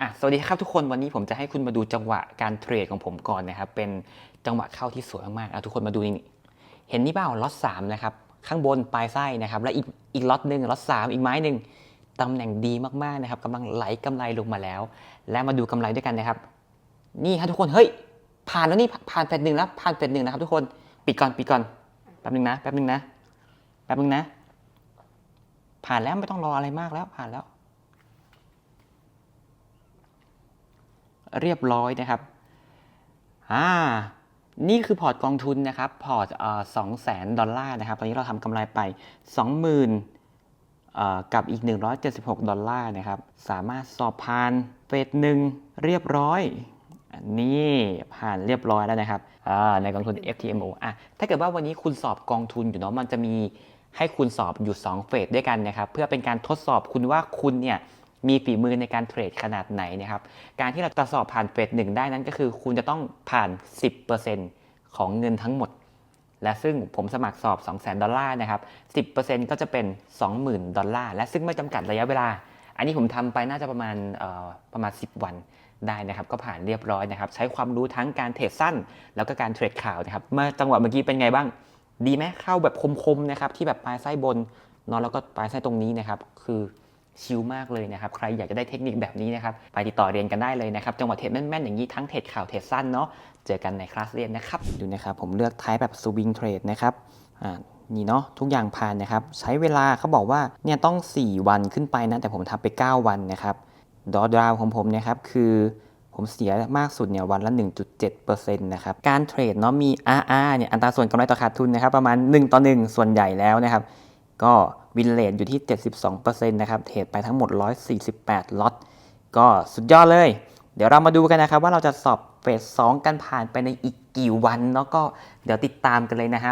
อะสวัสดีครับทุกคนวันนี้ผมจะให้คุณมาดูจังหวะการเทรดของผมก่อนนะครับ เป็นจังหวะเข้าที่สวยมากๆอะทุกคนมาดูนี่เห็นนี่เปล่าล็อตสามนะครับ ข้างบนปลายไส้นะครับ และอีกอีกล็อตหนึ่งล็อตสามอีกไม้หนึ่งตำแหน่งดีมากๆนะครับกำลังไหลกำไรลงมาแล้ว และมาดูกำไรด้วยกันนะครับ นี่ครับทุกคนเฮ้ย ผ่านแล้วนี่ผ่านเฟสหนึ่งแล้วผ่านเฟสหนึ่งนะครับ ทุกคนปิดก่อนปิดก่อนแป๊บหนึงนะแป๊บหนึงนะแป๊บหนึงนะ ผ่านแล้วไม่ต้องรออะไรมากแล้วผ่านแล้ว เรียบร้อยนะครับ อ่า นี่คือพอร์ตกองทุนนะครับ พอร์ตสองแสนดอลลาร์นะครับ ตอนนี้เราทำกำไรไป 20,000กับอีก 176 ดอลลาร์นะครับ สามารถสอบผ่านเฟสหนึ่งเรียบร้อยนนี้ผ่านเรียบร้อยแล้วนะครับอ่าในกองทุน FTMO อะถ้าเกิดว่าวันนี้คุณสอบกองทุนอยู่เนาะมันจะมีให้คุณสอบอยู่ 2 เฟสด้วยกันนะครับ เพื่อเป็นการทดสอบคุณว่าคุณเนี่ย มีฝีมือในการเทรดขนาดไหนนะครับการที่เราจะสอบผ่านเฟสหนึ่งได้นั้นก็คือ คุณจะต้องผ่าน 10%ของเงินทั้งหมด และซึ่งผมสมัครสอบ 200,000 ดอลลาร์นะครับ 10%ก็จะเป็น 20,000 ดอลลาร์ และซึ่งไม่จำกัดระยะเวลา อันนี้ผมทำไปน่าจะประมาณประมาณ 10 วันได้นะครับก็ผ่านเรียบร้อยนะครับ ใช้ความรู้ทั้งการเทรดสั้น แล้วก็การเทรดข่าวนะครับเมื่อจังหวะเมื่อกี้เป็นไงบ้าง ดีไหมเข้าแบบคมๆนะครับที่แบบปลายไส้บนนอนแล้วก็ปลายไส้ตรงนี้นะครับ คือ ชิลมากเลยนะครับ ใครอยากจะได้เทคนิคแบบนี้นะครับ ไปติดต่อเรียนกันได้เลยนะครับ จังหวะเทรดแม่นๆ อย่างนี้ทั้งเทรดข่าวเทรดสั้นเนาะ เจอกันในคลาสเรียนนะครับ ดูนะครับ ผมเลือกไทป์แบบสวิงเทรดนะครับ อ่า นี่เนาะ ทุกอย่างผ่านนะครับ ใช้เวลาเขาบอกว่า เนี่ยต้อง 4 วันขึ้นไปนะ แต่ผมทำไป 9 วันนะครับ ดอดราวของผมนะครับ คือผมเสียมากสุดเนี่ยวันละ 1.7%นะครับ การเทรดเนาะมี RR เนี่ย อัตราส่วนกำไรต่อขาดทุนนะครับ ประมาณ 1 ต่อ 1 ส่วนใหญ่แล้วนะครับ ก็ วินเลทอยู่ที่ 72%นะครับเทรดไปทั้งหมด 148 ล็อต ก็สุดยอดเลย เดี๋ยวเรามาดูกันนะครับว่าเราจะสอบเฟส2กันผ่านไปในอีกกี่วันเนาะก็เดี๋ยวติดตามกันเลยนะฮะ